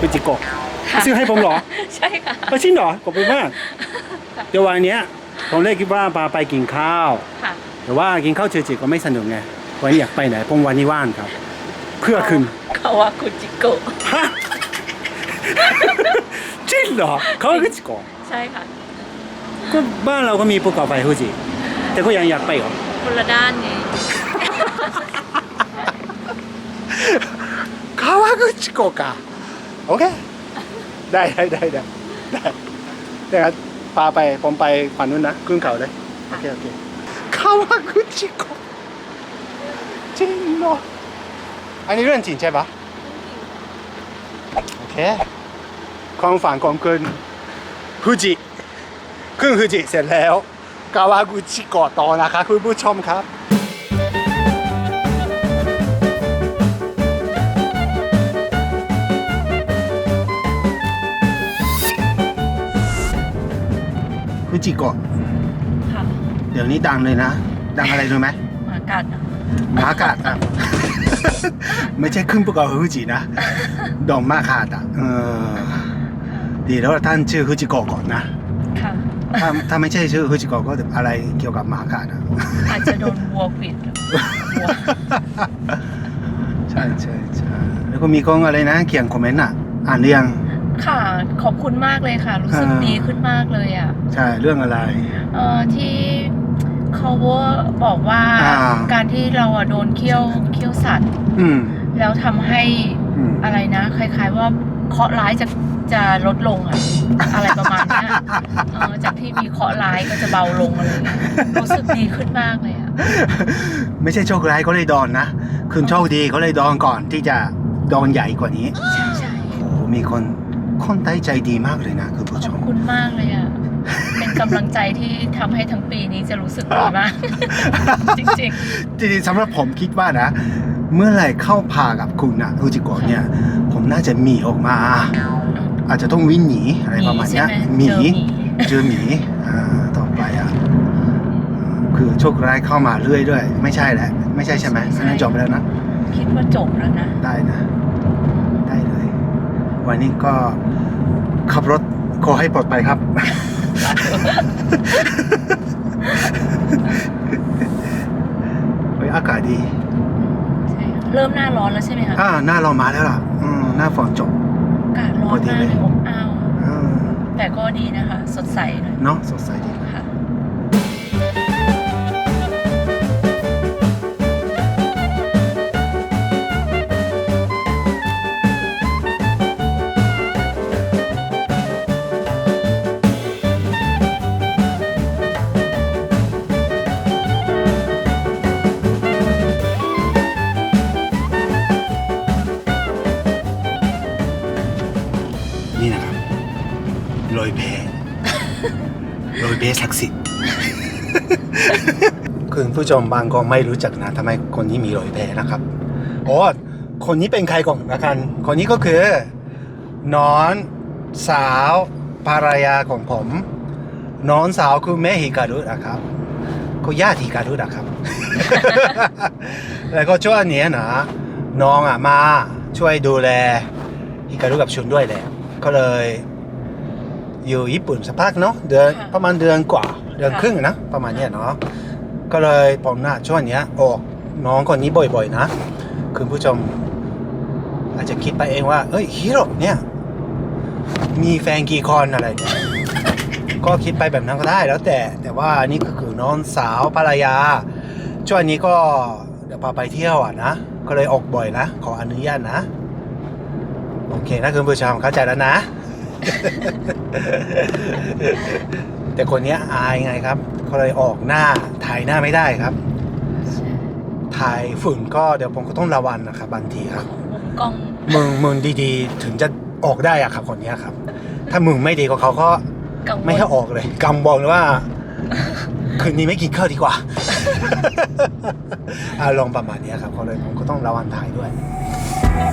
เปจิโกะซื้อให้ผมเหรอ ใช่ค่ะ ไม่จริงเหรอขอบคุณมากเดี๋ยววันนี้ผมเลยคิดว่าปาไปกินข้าว ค่ะแต่ว่ากินข้าวเฉยๆก็ไม่สนุกไง วันนี้อยากไปไหนผมวันนี้ว่างครับ เพื่อคุณคาวาคุจิโกะฮะ จริงเหรอเขาก็จิโกะใช่ค่ะ ก็บ้านเราก็มีภูเขาไฟฮูจิ แต่ก็ยังอยากไปเหรอ คนละด้านไง คาวากุจิโกะ โอเค ได้ได้ได้ได้ได้ได้ครัพาไปผมไปฝั่งนู้นนะขึ้นเขาเลยโอเคโอเคคาวากุจิโกะจริงเนาะอันนี้เรื่องจริงใช่ปะโอเคความฝันของคุณฟูจิขึ้นฟูจิเสร็จแล้วคาวากุจิโกะต่อนะคะคุณผู้ชมครับ จิเกาะค่ะเดี๋ยวนี้ดังเลยนะ ดังอะไรรู้ไหมหมากัดอะหมากัดอะ ไม่ใช่ขึ้นภูเขาฟูจินะ ดองมาคาดอะเออดีแล้วท่านชื่อฟูจิโกะก่อนนะ ค่ะ ถ้าถ้าไม่ใช่ชื่อฟูจิโกะก็อะไรเกี่ยวกับหมากัดอะ อาจจะโดนวัวขวิดวัวใช่ใช่ใช่แล้วก็มีคนอะไรนะ เขียนคอมเมนต์อะ อ่านหรือยัง ค่ะ ขอบคุณมากเลยค่ะ รู้สึกอ่า ดีขึ้นมากเลยอะใช่เรื่องอะไร เอ่อที่เขาบอกว่าอ่า การที่เราอะโดนเคี่ยวเคี่ยวสัตว์ อืมแล้วทำให้อืมอะไรนะ คล้าย ๆ ว่าเคราะห์ร้ายจะจะลดลงอะอะไรประมาณเนี้ยเออจากที่มีเคราะห์ร้ายก็จะเบาลงอะไรอย่างเงี้ยรู้สึกดีขึ้นมากเลยอะไม่ใช่โชคร้ายก็เลยโดนนะคุณโชคดีก็เลยโดนก่อนที่จะโดนใหญ่กว่านี้ใช่ใช่ โอ้โหมีคน คนใต้ใจดีมากเลยนะคุณผู้ขชอบมคุณมากเลยอะเป็นกำลังใจที่ทำให้ทั้งปีนี้จะรู้สึกดีมาก จริง จริงๆสำหรับผมคิดว่านะ เมื่อไหร่เข้าผ่ากับคุณนะฟูจิโกะเนี่ย ผมน่าจะมีออกมา อาจจะต้องวิ่งหนีอะไรๆประมาณใช่เนี้ยไหมหมีเจอหมี เจอหมีอ่าต่อไปอะคือโชคร้ายเข้ามาเรื่อยด้วย ไม่ใช่แหละ ไม่ใช่ใช่ไหมอันนั้นจบไปแล้วนะ คิดว่าจบแล้วนะ ได้นะได้เลย วันนี้ก็ขับรถขอให้ปลอดภัยครับ เฮ้ยอากาศดี ใช่ค่ะเริ่มหน้าร้อนแล้วใช่ไหมคะอ่าหน้าเรามาแล้วล่ะ อืมหน้าฝนจบ อากาศร้อนมากเลยอบอ้าว อ่าแต่ก็ดีนะคะ สดใสหน่อย เนาะสดใสดี ศักดิ์สิทธิ์ คุณผู้ชมบางก็ไม่รู้จักนะทำไมคนนี้มีโรยแพนะครับโอ้คนนี้เป็นใครก่อนละกัน คนนี้ก็คือน้อนสาวภรรยาของผม น้องสาวคือแม่ฮิการุนะครับก็ญาติฮิการุนะครับ แล้วก็ช่วงนี้นะน้องอะมาช่วยดูแลฮิการุกับชุนด้วยแหละก็เลย อยู่ญี่ปุ่นสักพักเนาะเดือนค่ะประมาณเดือนกว่าเดือนค่ะครึ่งนะประมาณเนี้ยเนาะก็เลยผมน่ะช่วงเนี้ยออกน้องคนนี้บ่อยๆนะคุณผู้ชมอาจจะคิดไปเองว่าเอ้ยฮิโร่เนี่ยมีแฟนกี่คนอะไรเนี่ยก็คิดไปแบบนั้นก็ได้แล้วแต่แต่ว่านี่ก็คือน้องสาวภรรยา ช่วงนี้ก็เดี๋ยวพาไปเที่ยวอะนะก็เลยออกบ่อยนะขออนุญาตนะ โอเคนะคุณผู้ชมเข้าใจแล้วนะ แต่คนเนี้ยอายไงครับก็เลยออกหน้าถ่ายหน้าไม่ได้ครับ ถ่ายฝุ่นก็เดี๋ยวผมก็ต้องระวังนะครับบางทีครับมุมกล้องมึงมึงดีๆ ถึงจะออกได้อะครับคนเนี้ยครับ ถ้ามึงไม่ดีก็เขาก็กังวลไม่ให้ออกเลยกำบอกเลยว่า คืนนี้ไม่กินข้าวดีกว่า อารมณ์ประมาณเนี้ยครับเขาเลยผมก็ต้องระวังถ่ายด้วยโอ้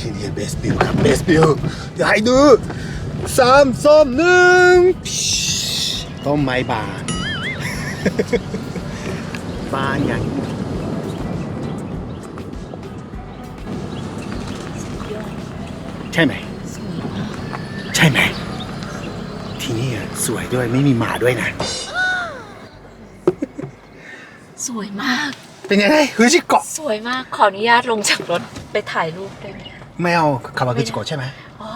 เดี๋ยวเดี๋ยวให้ดูสามสองหนึ่งต้มไม้บานบานอย่างใช่ไหมสวยมากใช่ไหมที่นี่อะสวยด้วยไม่มีหมาด้วยนะ สวยมาก เป็นยังไงฮือจิเกาะ สวยมากขออนุญาตลงจากรถไปถ่ายรูปได้ไหม ไม่เอาคาวากุจิโกะใช่ไหมอ๋อ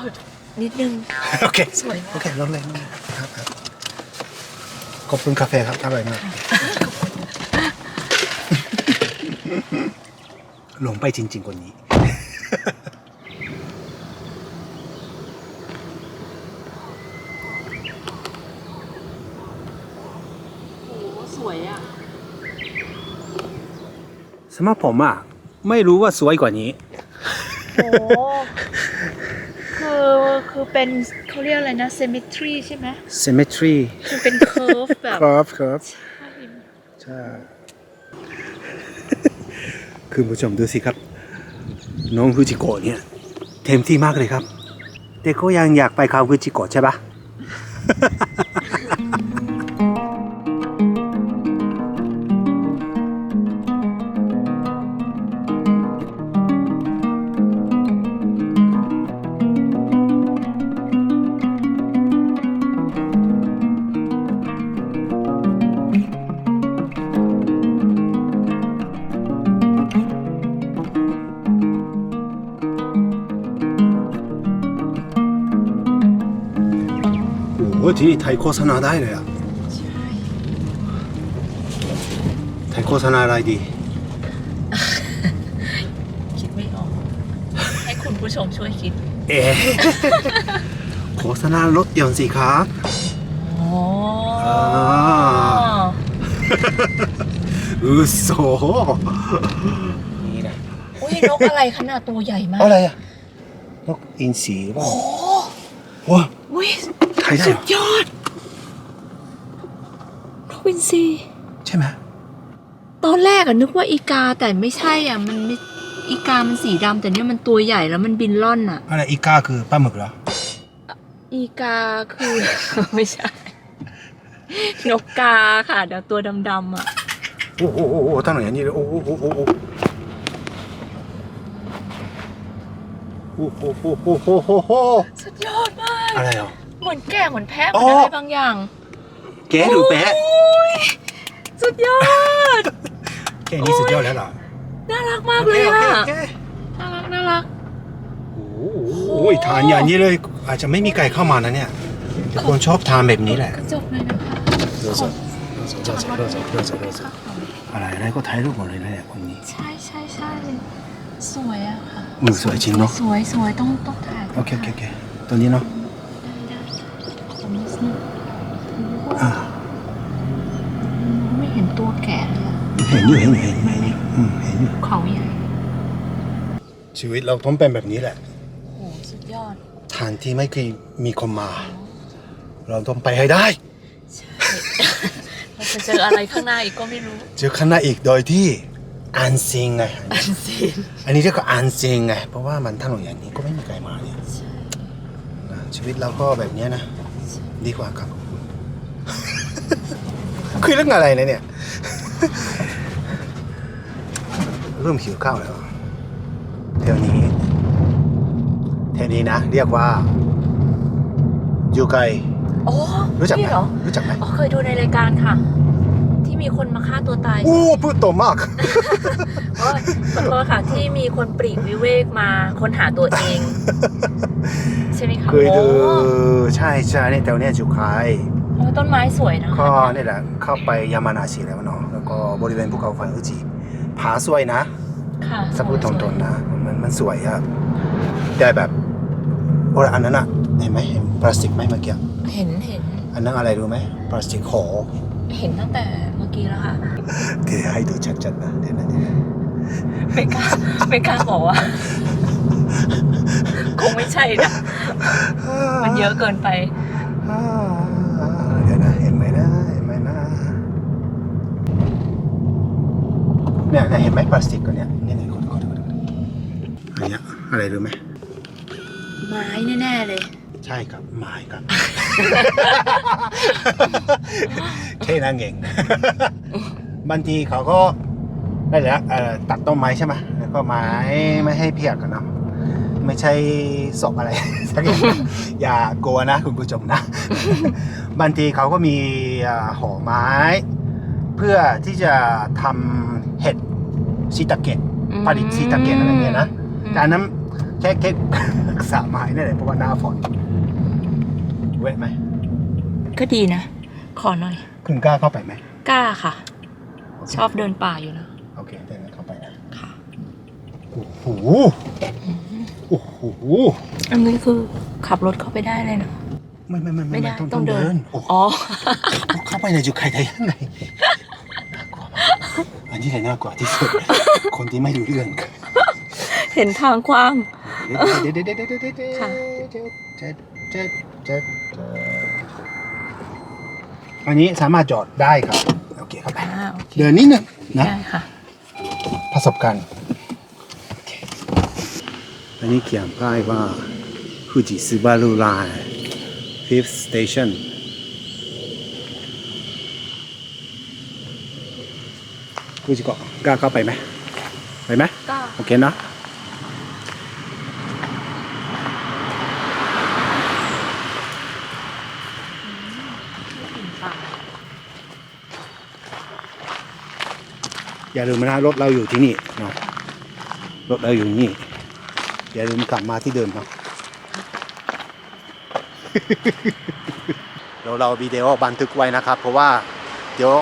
นิดนึง โอเค สวยมาก โอเคลงเลยลงเลยครับครับขอบคุณกาแฟครับอร่อยมากลงไปจริงๆกว่านี้ โอ้สวยอะ สำหรับผมอะ ไม่รู้ว่าสวยกว่านี้โอ้ คือคือเป็นเขาเรียกอะไรนะ symmetry ใช่ไหม symmetry คือเป็น curve แบบครับครับใช่ คือผู้ชมดูสิครับ น้องฟูจิโกะเนี่ย เต็มที่มากเลยครับ แต่ก็ยังอยากไปคาวฟูจิโกะใช่ปะ อ้โหที่นี่ไทยโฆษณาได้เลยอะไทยโฆษณาอะไรดี คิดไม่ออก ให้คุณผู้ชมช่วยคิด เอ๊ะ โฆษณารถยนต์สิครับอ๋ออือโซนี่นะอุ้ยนกอะไรขนาดตัวใหญ่มาก อะไรอะนกอินทรีหรือเปล่าโอ้ว้า อุ้ย ไทยได้สุเหรดอยอดนกวินซี ใช่ไหมตอนแรกอะนึกว่าอีกาแต่ไม่ใช่อะมันไม่อีกามันสีดำแต่เนี่ยมันตัวใหญ่แล้วมันบินล่อนอะอะไรอีกาคือปลาหมึกเหรออีกาคือ ไม่ใช่ นกกาค่ะเดี๋ยวตัวดำๆอะโอ้โหโอ้โหตั้งหน่อยอย่างนี้เลยโอ้โหโอ้โหโอ้โหโอ้โหโอ้โหโอ้โหโอ้โหสุดยอดมาก อะไรอะ เหมือนแก่เหมือนแพะออะไรบางอย่าง แกหรือแพะสุดยอด แค่นี้สุดยอดแล้วเหรอน่ารักมากเลยอะน่ารักน่ารัก โอ้ยทานอย่างนี้เลย อาจจะไม่มีไก่เข้ามานะเนี่ยแต่คนชอบทานแบบนี้แหละจบเลยนะคะจบจบจบจบจบจบดูอะไรอะไรก็ถ่ายรูปหมดเลยนะเนี่ยคนนี้ ใช่ใช่ใช่สวยอะค่ะสวยจริงเนาะสวยสวยต้องต้องถ่ายโอเคโอเคโอเคตัวนี้เนาะ อ่าไม่เห็นตัวแก่เลยอะเห็นอยู่เห็นอยู่เห็นอยู่เห็นอยู่อืมเห็นอยู่เขาใหญ่ชีวิตเราต้องเป็นแบบนี้แหละ โอ้โหสุดยอด ทานที่ไม่เคยมีคนมา เราต้องไปให้ได้ ใช่ เราจะเจออะไรข้างหน้าอีกก็ไม่รู้ เจอข้างหน้าอีกโดยที่อันซิงไง อันซีนอันนี้เรียกว่าอันซิงไง เพราะว่ามันถนนอย่างนี้ก็ไม่มีใครมาเนี่ยใช่นะชีวิตเราก็แบบเนี้ยนะ ดีกว่าครับ คุยเรื่องอะไรนะเนี่ย เริ่มหิวข้าวแล้วเที่ยวนี้เที่ยวนี้นะ เรียกว่ายูไกโอ้รู้จักไหมนี่เหรอรู้จักไหมอ๋อเคยดูในรายการค่ะ ที่มีคนมาฆ่าตัวตายอู้พูดโตมาก โอ้ยขอโทษค่ะ ที่มีคนปลีกวิเวกมาค้นหาตัวเอง ใช่ไหมคะเคยดูโอ้ใช่ใช่เนี่ยแถวเนี้ยยูไก โอ้ต้นไม้สวยนะคะก็นี่แหละเข้าไปยามานาชิแล้วเนาะแล้วก็บริเวณภูเขาไฟอุจิผาสวยนะค่ะสักพูดตรงๆนะ มันมันสวยอะแต่แบบโอ้ยอันนั้นอะเห็นไหมเห็นพลาสติกไหมเมื่อกี้เห็นเห็น อันนั้นอะไรรู้ไหมพลาสติกห่อเห็นตั้งแต่เมื่อกี้แล้วค่ะเดี๋ยวให้ดูชัดๆนะเดี๋ยวนะเดี๋ยวนะไม่กล้าไม่กล้าบอกว่าคงไม่ใช่นะ มันเยอะเกินไป อ่าเดี๋ยวนะเห็นไหมนะเห็นไหมนะ เนี่ยเนี่ยเห็นไหมพลาสติกตัวเนี้ยนี่ไงคนคนคนอันเนี้ยอะไรรู้ไหมใบไม้แน่ๆเลย ใช่ครับไม้ครับแค่นั้นเองบางทีเขาก็ได้แล้วเอ่อตัดต้นไม้ใช่ไหมแล้วก็ไม้ไม่ให้เพียกกันเนาะไม่ใช่ศพอะไรสักอย่างอย่ากลัวนะคุณผู้ชมนะบางทีเขาก็มีอ่าห่อไม้ เพื่อที่จะทำเห็ด ชิตาเกะผลิตชิตาเกะอะไรเงี้ยนะแต่อันนั้นแค่แค่รักษาไม้นั่นแหละเพราะว่าหน้าฝนเวทไหมก็ดีนะ ขอหน่อย คุณกล้าเข้าไปไหมกล้าค่ะโเคชอบเดินป่าอยู่นะโอเคเดินเข้าไปนะค่ะโอ้โหโอ้โหอันนี้คือขับรถเข้าไปได้เลยนะไม่ไม่ไม่ไม่ได้ต้องต้องเดินโอ้โหอ๋อ เข้าไปในจุดใครได้ยังไงน่ากลัวมาก อันนี้แหละน่ากลัวที่สุด คนที่ไม่รู้เรื่องเห็นทางกว้าง เดี๋ยวเดี๋ยวเดี๋ยวเดี๋ยวเดี๋ยวเดี๋ยวค่ะ เดี๋ยวเดี๋ยวเดี๋ยวเดี๋ยวอันนี้สามารถจอดได้ครับ โอเคเข้าไปอ่าโอเคเดินนิดนึงนะ ได้ค่ะ ประสบการณ์โอเคอันนี้เขียนป้ายว่าฟูจิซูบารุไลน์ fifth station กูจะก็กล้าเข้าไปไหมไปไหมกล้าโอเคเนอะอย่าลืมนะรถเราอยู่ที่นี่เนาะรถเราอยู่นี่ อย่าลืมกลับมาที่เดิมเนาะเดี๋ยวเราวิดีโอบันทึกไว้นะครับ เพราะว่าเดี๋ยว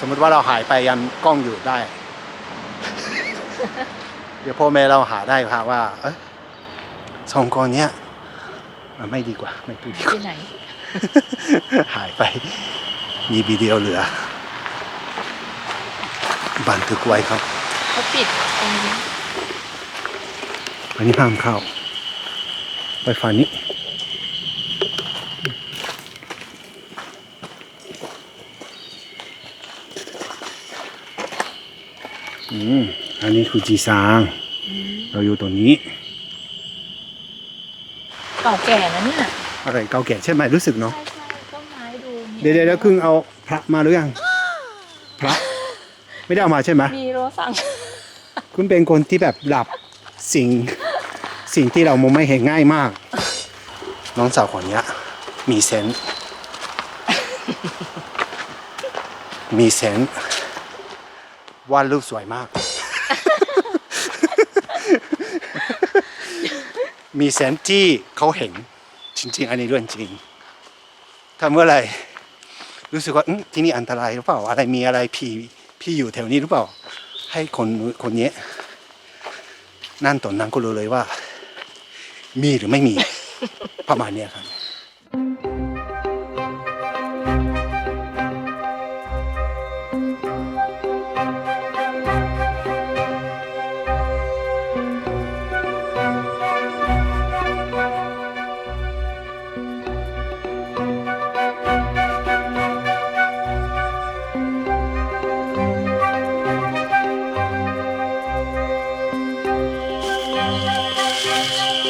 สมมติว่าเราหายไปยันกล้องอยู่ได้ เดี๋ยวพ่อแม่เราหาได้ครับว่า เอ้ยสองคนเนี้ยมันไม่ดีกว่า ไม่พูดดีกไปว่าไหน หายไป มีวิดีโอเหลือ บันทึกไว้ครับเขาปิดตรงนี้อันนี้ห้ามเข้า ไปฝั่งนี้ อืม อันนี้คือจีซางเราอยู่ตรงนี้ เก่าแก่นะเนี่ยอะไรเก่าแก่ใช่ไหมรู้สึกเนาะใช่ใช่ต้นไม้ดูมีเดี๋ยวเดี๋ยวเดี๋ยวครึ่งเอาพระมาหรือยังพระไม่ได้เอามาใช่ไหมมีโรสังคุณเป็นคนที่แบบหลับสิ่งสิ่งที่เรามองไม่เห็นง่ายมาก น้องสาวคนเนี้ยมีเซนส์มีเซนส์วาดรูปสวยมาก มีเซนส์ที่เขาเห็นจริง ๆ อันนี้เรื่องจริงถ้าเมื่อไรรู้สึกว่าที่นี่อันตรายหรือเปล่า อะไรมีอะไรพี่พี่อยู่แถวนี้หรือเปล่า ให้คนคนนี้นั่นตอนนั้นก็รู้เลยว่า มีหรือไม่มีประมาณนี้ครับ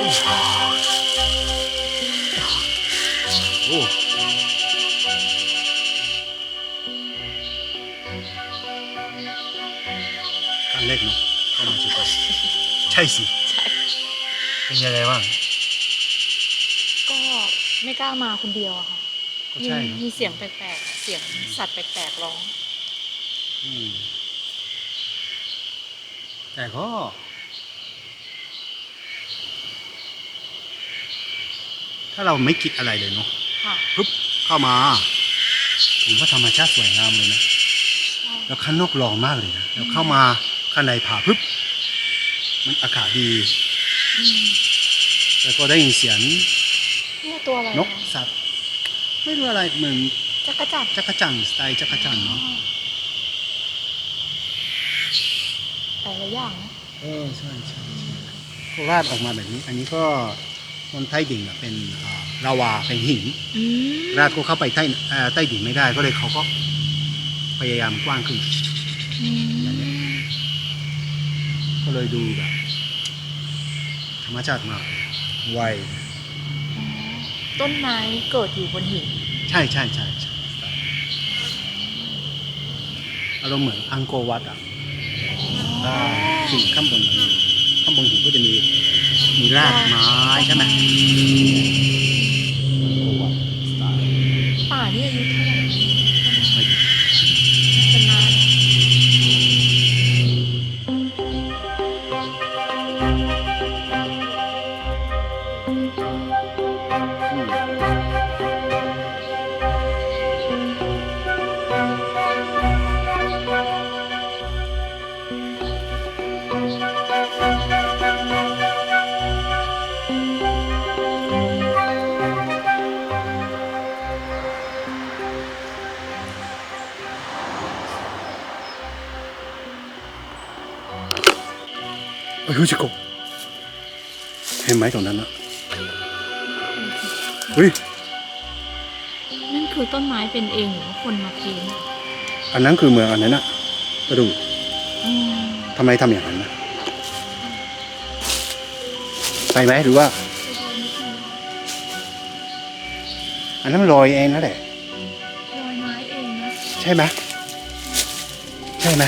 โอ้การเล็กเนาะเข้ามาจุดใช่สิ ใช่ เป็นยังไงบ้าง ก็ไม่กล้ามาคนเดียวอะค่ะ ก็มีใช่เนอะมีเสียงแปลกๆ เสียงสัตว์แปลกๆร้องอืมแต่ก็ ถ้าเราไม่คิดอะไรเลยเนาะค่ะ ปุ๊บเข้ามาผมว่าธรรมชาติสวยงามเลยนะใช่แล้วข้างนอกร้อนมากเลยนะแล้วเข้ามาข้างในผาปุ๊บมันอากาศดี อืมแล้วก็ได้ยินเสียงเนี่ยตัวอะไรนกสัตว์ไม่รู้อะไรเหมือนจักรจันทร์จักรจันทร์สไตล์จักรจันทร์เนาะแต่ละอย่างนะ เออใช่ใช่ใช่โคราชออกมาแบบนี้ อันนี้ก็ คนใต้ดิ่งอะเป็นอ่าลาวาเป็นหินอืมราดก็เข้าไปใต้เอ่อใต้ดิ่งไม่ได้ก็เลยเขาก็พยายามกว้างขึ้นอืมก็เลยดูแบบธรรมชาติมากอไวต้นไม้เกิดอยู่บนหินใช่ใช่ใช่ใช่อารมณ์เหมือนอังโกอร์วัดอะอ่าหินข้างบนมันมีข้างบนหินก็จะมี มีรากไม้ใช่ไหม เฮ้ยจิโกะเห็นไหมตรงนั้นนะเฮ้ย นั่นคือต้นไม้เป็นเองหรือว่าคนมาปีนอันนั้นคือเมืองอันนั้นนะกระดูกอืมทำไมทำอย่างนั้นนะไปไหมหรือว่า อันนั้นมันลอยเองนั่นแหละ ลอยไม้เองนะ ใช่ไหมใช่ไหม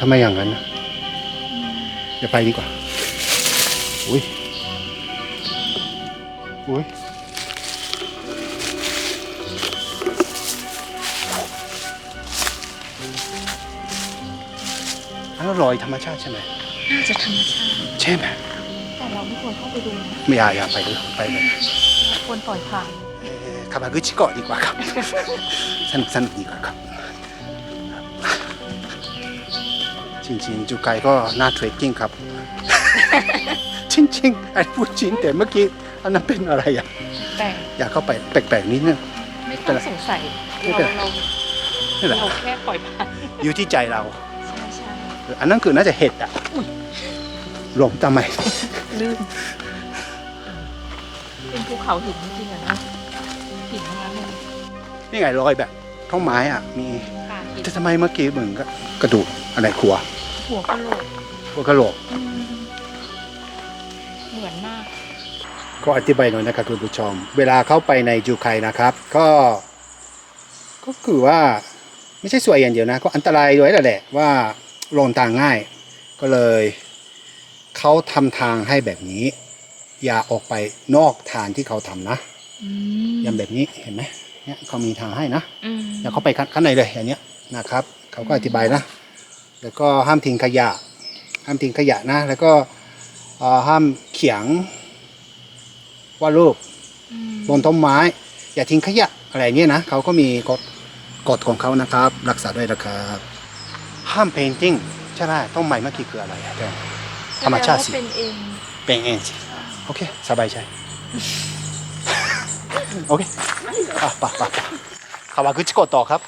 ทำไมอย่างนั้นนะอืมอย่าไปดีกว่า อุ้ย อุ้ยอันนั้นรอยธรรมชาติใช่ไหม น่าจะธรรมชาติ ใช่ไหม แต่เราไม่ควรเข้าไปดูนะไม่อยากอยากไปเลยไปเลยเราควรปล่อยผ่าน เอ่อคาบากุชิเกาะดีกว่าครับ สนุกสนุกดีกว่าครับ จริงๆจูไกก็น่าเทรคกิ้งครับ จริงๆไอ้พูดจริงแต่เมื่อกี้อันนั้นเป็นอะไรอะ แต่อยากเข้าไปแปลกๆนิดนึง ไม่ต้องสงสัยไม่เราเป็นไร เรานี่แหละเราแค่ปล่อยผ่านอยู่ที่ใจเรา ใช่ใช่อันนั้นคือน่าจะเห็ดอะหลงทำไม ลื่นเป็นภูเขาหินจริงๆอะนะหินทั้งนั้นเลยนี่ไงรอยแบบท่อนไม้อะมี ป่าหินแต่ทำไมเมื่อกี้เหมือนกับกระดูกอะไรขัว หัวกะโหลกหัวกะโหลก อืมเหมือนมาก ก็อธิบายหน่อยนะครับคุณผู้ชม เวลาเข้าไปในจูไคนะครับ ก็ ก็คือว่าไม่ใช่สวยอย่างเดียวนะ ก็อันตรายด้วยแหละว่าลงทางง่าย ก็เลยเขาทำทางให้แบบนี้ อย่าออกไปนอกทางที่เขาทำนะอืมอย่างแบบนี้เห็นไหมเนี่ยเขามีทางให้นะอืม อย่าเข้าไปข้างในเลยอย่างเนี้ยนะครับเขาก็อธิบายนะ แล้วก็ห้ามทิ้งขยะ ห้ามทิ้งขยะนะ แล้วก็เอ่อห้ามเขียงวาดรูปอืมบนต้นไม้ อย่าทิ้งขยะอะไรเนี้ยนะเขาก็มีกฎกฎของเขานะครับ รักษาด้วยนะครับห้ามเพนติ้งใช่ไหมต้นไม้เมื่อกี้คืออะไรอะแกธรรมชาติสิแสดงว่เป็นเองเป็นเองสิโอเคสบายใจโอเคอะไปไปไปคาวากุชิโกะต่อครับ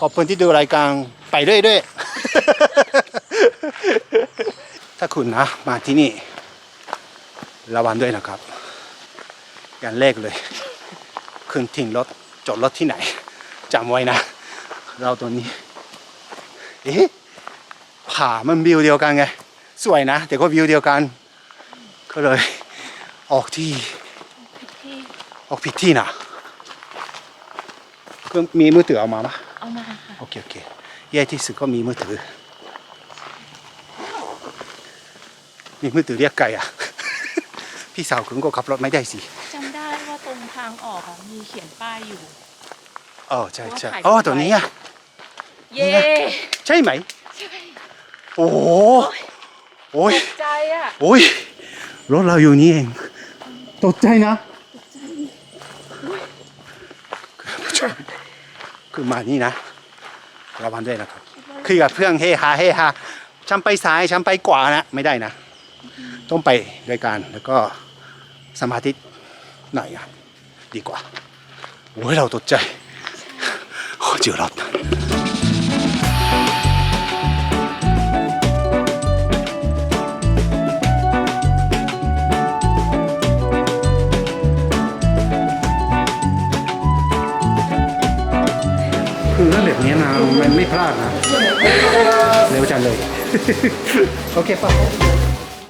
ขอบคุณที่ดูรายการไปเรื่อยๆถ้าคุณนะมาที่นี่ ระวังด้วยนะครับ อย่างแรกเลย คุณทิ้งรถจอดรถที่ไหนจำไว้นะ เราตัวนี้ เอ๊ะผามันวิวเดียวกันไง สวยนะแต่ก็วิวเดียวกัน ก็เลย ออกที่ที่ออกผิดที่นะเครื่องมีมือถือเอามาปะ เอามาค่ะ โอเค โอเค แย่ที่สุดก็มีมือถือ มีมือถือเรียกไก่อะพี่สาวคุณก็ขับรถไม่ได้สิ จำได้ว่าตรงทางออกอะมีเขียนป้ายอยู่เออใช่ใช่ว่าถ่ายอ๋อรูปไว้ตัวนี้อะเย่ใช่ไหม ใช่โอ้โหโอ้ยตกใจอะ โอ้ย รถเราอยู่นี่เอง ตกใจนะ คือมานี่นะระวังด้วยนะครับ คือกับเพื่อนเฮฮาเฮฮาฉันไปซ้ายฉันไปขวานะไม่ได้นะ ต้องไปด้วยกันแล้วก็สมาธิหน่อยอะดีกว่าโอ้ยเราตกใจโอ้เจอรถคือ พลาดนะ เร็วจังเลย โอเคป่ะ